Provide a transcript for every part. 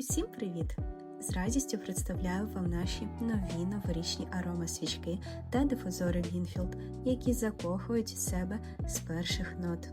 Усім привіт! З радістю представляю вам наші нові новорічні аромасвічки та дифузори Вінфілд, які закохують себе з перших нот.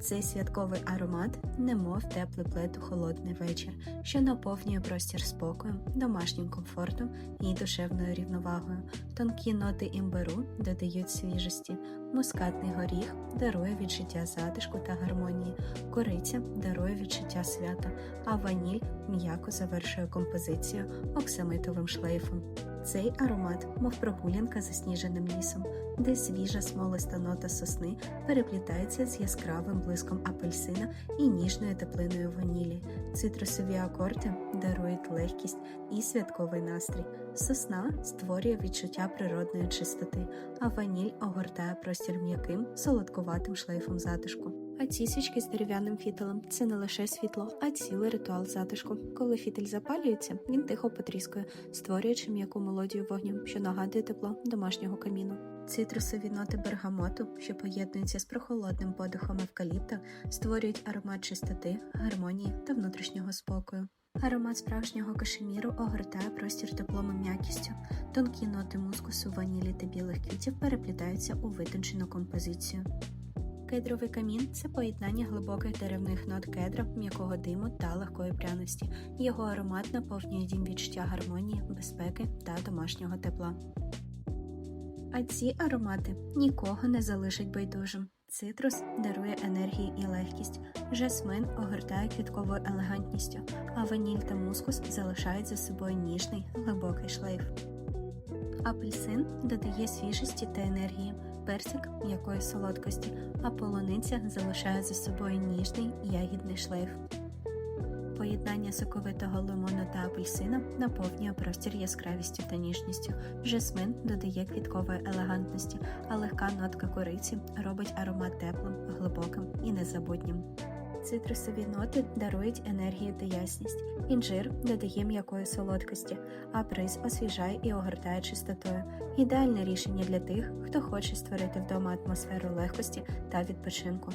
Цей святковий аромат немов теплий плед у холодний вечір, що наповнює простір спокоєм, домашнім комфортом і душевною рівновагою. Тонкі ноти імбиру додають свіжості, мускатний горіх дарує відчуття затишку та гармонії, кориця дарує відчуття свята, а ваніль м'яко завершує композицію оксамитовим шлейфом. Цей аромат, мов прогулянка засніженим лісом, де свіжа смолиста нота сосни переплітається з яскравим блиском апельсина і ніжною теплиною ванілі. Цитрусові акорди дарують легкість і святковий настрій. Сосна створює відчуття природної чистоти, а ваніль огортає простір м'яким, солодкуватим шлейфом затишку. А ці свічки з дерев'яним фітилем це не лише світло, а цілий ритуал затишку. Коли фітиль запалюється, він тихо потріскує, створюючи м'яку мелодію вогню, що нагадує тепло домашнього каміну. Цитрусові ноти бергамоту, що поєднуються з прохолодним подихом евкаліпта, створюють аромат чистоти, гармонії та внутрішнього спокою. Аромат справжнього кашеміру огортає простір теплом і м'якістю. Тонкі ноти мускусу, ванілі та білих квітів переплітаються у витончену композицію. Кедровий камін це поєднання глибоких деревних нот кедра, м'якого диму та легкої пряності. Його аромат наповнює дім відчуття гармонії, безпеки та домашнього тепла. А ці аромати нікого не залишать байдужим. Цитрус дарує енергію і легкість, жасмин огортає квітковою елегантністю, а ваніль та мускус залишають за собою ніжний глибокий шлейф. Апельсин додає свіжості та енергії, персик м'якої солодкості, а полуниця залишає за собою ніжний ягідний шлейф. Поєднання соковитого лимона та апельсина наповнює простір яскравістю та ніжністю. Жасмин додає квіткової елегантності, а легка нотка кориці робить аромат теплим, глибоким і незабутнім. Цитрусові ноти дарують енергію та ясність. Інжир додає м'якої солодкості, а приз освіжає і огортає чистотою. Ідеальне рішення для тих, хто хоче створити вдома атмосферу легкості та відпочинку.